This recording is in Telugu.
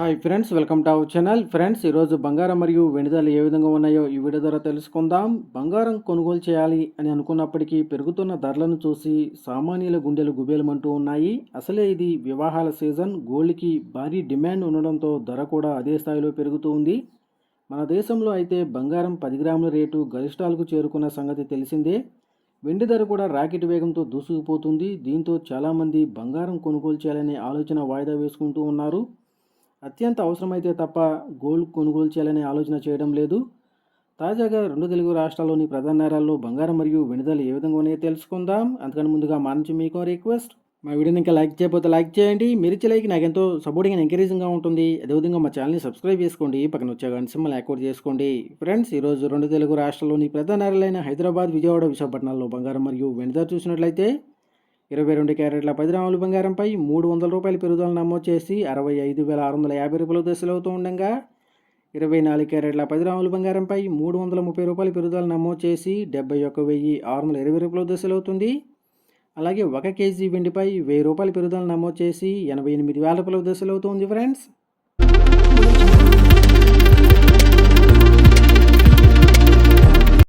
Hi friends welcome to our channel friends ఈరోజు బంగారం మరియు వెనుదలు ఏ విధంగా ఉన్నాయో ఈ వీడియో ద్వారా తెలుసుకుందాం. బంగారం కొనుగోలు చేయాలి అని అనుకున్నప్పటికీ పెరుగుతున్న ధరలను చూసి సామాన్యుల గుండెలు గుబేలమంటూ ఉన్నాయి. అసలే ఇది వివాహాల సీజన్. గోల్డ్కి భారీ డిమాండ్ ఉండడంతో ధర కూడా అదే స్థాయిలో పెరుగుతూ ఉంది. మన దేశంలో అయితే బంగారం పది గ్రాముల రేటు గరిష్టాలకు చేరుకున్న సంగతి తెలిసిందే. వెండి ధర కూడా రాకెట్ వేగంతో దూసుకుపోతుంది. దీంతో చాలామంది బంగారం కొనుగోలు చేయాలనే ఆలోచన వాయిదా వేసుకుంటూ ఉన్నారు. అత్యంత అవసరమైతే తప్ప గోల్డ్ కొనుగోలు చేయాలనే ఆలోచన చేయడం లేదు. తాజాగా రెండు తెలుగు రాష్ట్రాల్లోని ప్రధాన నగరాల్లో బంగారం మరియు వెనుదలు ఏ విధంగా ఉన్నాయో తెలుసుకుందాం. అందుకని ముందుగా మా నుంచి మీకు రిక్వెస్ట్. మా వీడియోని ఇంకా లైక్ చేయకపోతే లైక్ చేయండి. మీరు ఇచ్చే లైక్ నాకు ఎంతో సపోర్టింగ్ అండ్ ఎంకరేజింగ్గా ఉంటుంది. అదేవిధంగా మా ఛానల్ని సబ్స్క్రైబ్ చేసుకోండి. పక్కన వచ్చే గంట సింబల్ యాక్టివేట్ చేసుకోండి. ఫ్రెండ్స్ ఈరోజు రెండు తెలుగు రాష్ట్రాల్లోని ప్రధాన నగరాలైన హైదరాబాద్ విజయవాడ విశాఖపట్నాల్లో బంగారం మరియు వెనుదలు చూసినట్లయితే ఇరవై రెండు క్యారెట్ల పది గ్రాముల బంగారంపై మూడు వందల రూపాయల పెరుగుదల నమోదు చేసి అరవై ఐదు వేల ఆరు వందల యాభై రూపాయల దశలు అవుతూ ఉండగా ఇరవై నాలుగు క్యారెట్ల పది గ్రాముల బంగారంపై మూడు వందల ముప్పై రూపాయల పెరుగుదల నమోదు చేసి డెబ్బై ఒక్క వెయ్యి ఆరు వందల ఇరవై రూపాయల దశలు అవుతుంది. అలాగే ఒక కేజీ వెండిపై వెయ్యి రూపాయల పెరుగుదల నమోదు చేసి ఎనభై ఎనిమిది వేల రూపాయల దశలు ఫ్రెండ్స్.